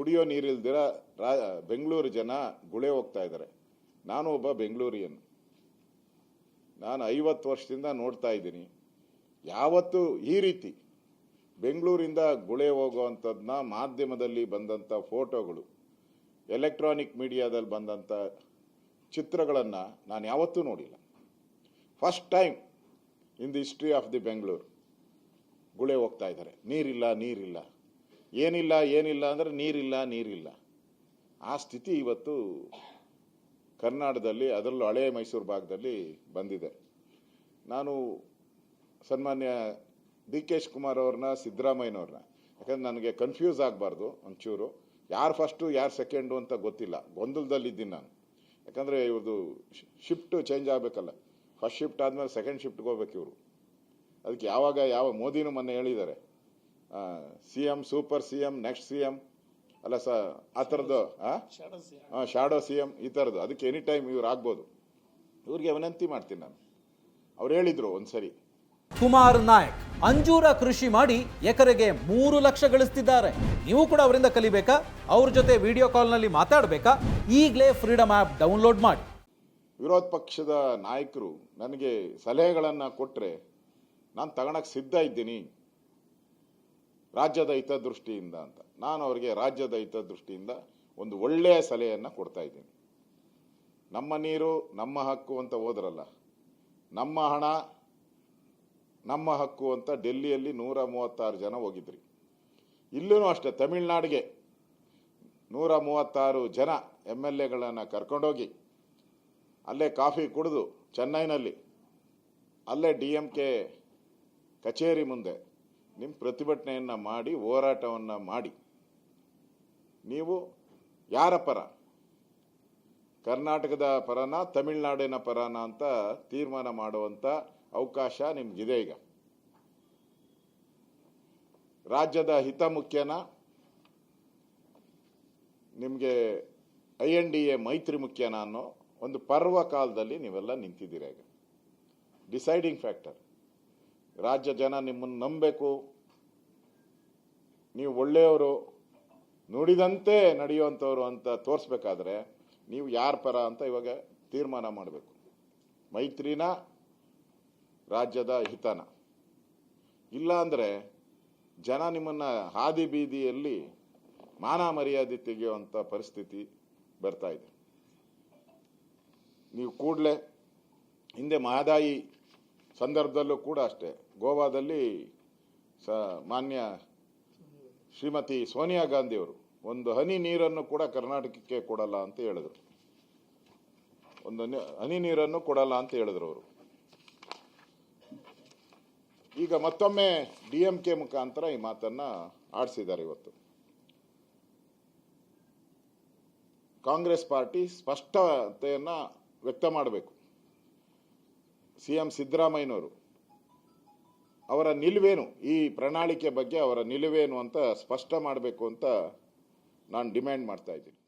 ಕುಡಿಯೋ ನೀರಿಲ್ದಿರ ರಾ, ಬೆಂಗಳೂರು ಜನ ಗುಳೆ ಹೋಗ್ತಾ ಇದ್ದಾರೆ. ನಾನು ಒಬ್ಬ ಬೆಂಗಳೂರಿಯನ್. ನಾನು ಐವತ್ತು ವರ್ಷದಿಂದ ನೋಡ್ತಾ ಇದ್ದೀನಿ. ಯಾವತ್ತು ಈ ರೀತಿ ಬೆಂಗಳೂರಿಂದ ಗುಳೆ ಹೋಗುವಂಥದ್ದನ್ನ ಮಾಧ್ಯಮದಲ್ಲಿ ಬಂದಂಥ ಫೋಟೋಗಳು, ಎಲೆಕ್ಟ್ರಾನಿಕ್ ಮೀಡಿಯಾದಲ್ಲಿ ಬಂದಂಥ ಚಿತ್ರಗಳನ್ನು ನಾನು ಯಾವತ್ತೂ ನೋಡಿಲ್ಲ. First time in the history of the Bengaluru ಗುಳೆ ಹೋಗ್ತಾ ಇದ್ದಾರೆ. ನೀರಿಲ್ಲ ನೀರಿಲ್ಲ. ಏನಿಲ್ಲ ಏನಿಲ್ಲ ಅಂದರೆ ನೀರಿಲ್ಲ ನೀರಿಲ್ಲ. ಆ ಸ್ಥಿತಿ ಇವತ್ತು ಕರ್ನಾಟಕದಲ್ಲಿ, ಅದರಲ್ಲೂ ಹಳೆಯ ಮೈಸೂರು ಭಾಗದಲ್ಲಿ ಬಂದಿದೆ. ನಾನು ಸನ್ಮಾನ್ಯ ಡಿ ಕೆ ಶಿವಕುಮಾರ್ ಅವ್ರನ್ನ, ಸಿದ್ದರಾಮಯ್ಯನವ್ರನ್ನ, ಯಾಕಂದ್ರೆ ನನಗೆ ಕನ್ಫ್ಯೂಸ್ ಆಗಬಾರ್ದು ಒಂಚೂರು. ಯಾರು ಫಸ್ಟು ಯಾರು ಸೆಕೆಂಡು ಅಂತ ಗೊತ್ತಿಲ್ಲ. ಗೊಂದಲದಲ್ಲಿದ್ದೀನಿ ನಾನು. ಯಾಕಂದರೆ ಇವ್ರದ್ದು ಶಿಫ್ಟ್ ಚೇಂಜ್ ಆಗಬೇಕಲ್ಲ. ಫಸ್ಟ್ ಶಿಫ್ಟ್ ಆದಮೇಲೆ ಸೆಕೆಂಡ್ ಶಿಫ್ಟ್ಗೆ ಹೋಗ್ಬೇಕು ಇವರು. ಅದಕ್ಕೆ ಯಾವಾಗ ಯಾವ ಮೋದಿನೂ ಮೊನ್ನೆ ಹೇಳಿದ್ದಾರೆ. C M super C M next C M ಅಲ್ಲ ಸ ಆ ಥರದ್ದು ಹಾಂ ಶಾಡೋ ಸಿ ಎಂ ಈ ಥರದ್ದು ಅದಕ್ಕೆ ಎನಿ ಟೈಮ್ ಇವ್ರು ಆಗ್ಬೋದು. ಇವ್ರಿಗೆ ವಿನಂತಿ ಮಾಡ್ತೀನಿ ನಾನು. ಅವ್ರು ಹೇಳಿದ್ರು ಒಂದ್ಸರಿ. ಕುಮಾರ್ ನಾಯಕ್ ಅಂಜೂರ ಕೃಷಿ ಮಾಡಿ ಎಕರೆಗೆ ಮೂರು ಲಕ್ಷ ಗಳಿಸ್ತಿದ್ದಾರೆ. ನೀವು ಕೂಡ ಅವರಿಂದ ಕಲಿಬೇಕಾ? ಅವ್ರ ಜೊತೆ ವಿಡಿಯೋ ಕಾಲ್ನಲ್ಲಿ ಮಾತಾಡಬೇಕಾ? ಈಗಲೇ ಫ್ರೀಡಮ್ ಆ್ಯಪ್ ಡೌನ್ಲೋಡ್ ಮಾಡಿ. ವಿರೋಧ ಪಕ್ಷದ ನಾಯಕರು ನನಗೆ ಸಲಹೆಗಳನ್ನು ಕೊಟ್ಟರೆ ನಾನು ತಗೊಳಕ್ಕೆ ಸಿದ್ಧ ಇದ್ದೀನಿ. ರಾಜ್ಯದ ಹಿತದೃಷ್ಟಿಯಿಂದ ಅಂತ. ನಾನು ಅವರಿಗೆ ರಾಜ್ಯದ ಹಿತದೃಷ್ಟಿಯಿಂದ ಒಂದು ಒಳ್ಳೆಯ ಸಲಹೆಯನ್ನು ಕೊಡ್ತಾ ಇದ್ದೀನಿ. ನಮ್ಮ ನೀರು, ನಮ್ಮ ಹಕ್ಕು ಅಂತ ಹೋದ್ರಲ್ಲ, ನಮ್ಮ ಹಣ, ನಮ್ಮ ಹಕ್ಕು ಅಂತ ಡೆಲ್ಲಿಯಲ್ಲಿ ನೂರ ಮೂವತ್ತಾರು ಜನ ಹೋಗಿದ್ರಿ. ಇಲ್ಲೂ ಅಷ್ಟೇ, ತಮಿಳ್ನಾಡಿಗೆ ನೂರ ಮೂವತ್ತಾರು ಜನ ಎಂ ಎಲ್ ಎಗಳನ್ನು ಕರ್ಕೊಂಡೋಗಿ, ಅಲ್ಲೇ ಕಾಫಿ ಕುಡಿದು ಚೆನ್ನೈನಲ್ಲಿ, ಅಲ್ಲೇ ಡಿ ಎಂ ಕೆ ಕಚೇರಿ ಮುಂದೆ ನಿಮ್ಮ ಪ್ರತಿಭಟನೆಯನ್ನು ಮಾಡಿ, ಹೋರಾಟವನ್ನು ಮಾಡಿ. ನೀವು ಯಾರ ಪರ? ಕರ್ನಾಟಕದ ಪರನ, ತಮಿಳುನಾಡಿನ ಪರನ ಅಂತ ತೀರ್ಮಾನ ಮಾಡುವಂಥ ಅವಕಾಶ ನಿಮ್ಗಿದೆ ಈಗ. ರಾಜ್ಯದ ಹಿತ ಮುಖ್ಯನ, ನಿಮಗೆ ಐ ಎನ್ ಡಿ ಎ ಮೈತ್ರಿ ಮುಖ್ಯನ ಅನ್ನೋ ಒಂದು ಪರ್ವ ಕಾಲದಲ್ಲಿ ನೀವೆಲ್ಲ ನಿಂತಿದ್ದೀರ ಈಗ. Deciding factor. ರಾಜ್ಯ ಜನ ನಿಮ್ಮನ್ನು ನಂಬಬೇಕು. ನೀವು ಒಳ್ಳೆಯವರು, ನುಡಿದಂತೆ ನಡೆಯುವಂಥವ್ರು ಅಂತ ತೋರಿಸ್ಬೇಕಾದ್ರೆ ನೀವು ಯಾರ ಪರ ಅಂತ ಇವಾಗ ತೀರ್ಮಾನ ಮಾಡಬೇಕು. ಮೈತ್ರಿನ, ರಾಜ್ಯದ ಹಿತನ. ಇಲ್ಲ ಅಂದರೆ ಜನ ನಿಮ್ಮನ್ನು ಹಾದಿ ಬೀದಿಯಲ್ಲಿ ಮಾನ ಮರ್ಯಾದೆ ತೆಗೆಯುವಂಥ ಪರಿಸ್ಥಿತಿ ಬರ್ತಾ ಇದೆ. ನೀವು ಕೂಡಲೇ ಹಿಂದೆ ಮಹದಾಯಿ ಸಂದರ್ಭದಲ್ಲೂ ಕೂಡ ಅಷ್ಟೇ. ಗೋವಾದಲ್ಲಿ ಸ, ಮಾನ್ಯ ಶ್ರೀಮತಿ ಸೋನಿಯಾ ಗಾಂಧಿಯವರು ಒಂದು ಹನಿ ನೀರನ್ನು ಕೂಡ ಕರ್ನಾಟಕಕ್ಕೆ ಕೊಡಲ್ಲ ಅಂತ ಹೇಳಿದರು. ಒಂದು ಹನಿ ನೀರನ್ನು ಕೊಡಲ್ಲ ಅಂತ ಹೇಳಿದ್ರು ಅವರು. ಈಗ ಮತ್ತೊಮ್ಮೆ ಡಿ ಎಂ ಕೆ ಮುಖಾಂತರ ಈ ಮಾತನ್ನ ಆಡಿಸಿದ್ದಾರೆ ಇವತ್ತು. ಕಾಂಗ್ರೆಸ್ ಪಾರ್ಟಿ ಸ್ಪಷ್ಟತೆಯನ್ನ ವ್ಯಕ್ತ ಮಾಡಬೇಕು. ಸಿ ಎಂ ಸಿದ್ದರಾಮಯ್ಯನವರು ಅವರ ನಿಲುವೇನು? ಈ ಪ್ರಣಾಳಿಕೆ ಬಗ್ಗೆ ಅವರ ನಿಲುವೇನು ಅಂತ ಸ್ಪಷ್ಟ ಮಾಡಬೇಕು ಅಂತ ನಾನು ಡಿಮ್ಯಾಂಡ್ ಮಾಡ್ತಾ ಇದ್ದೀನಿ.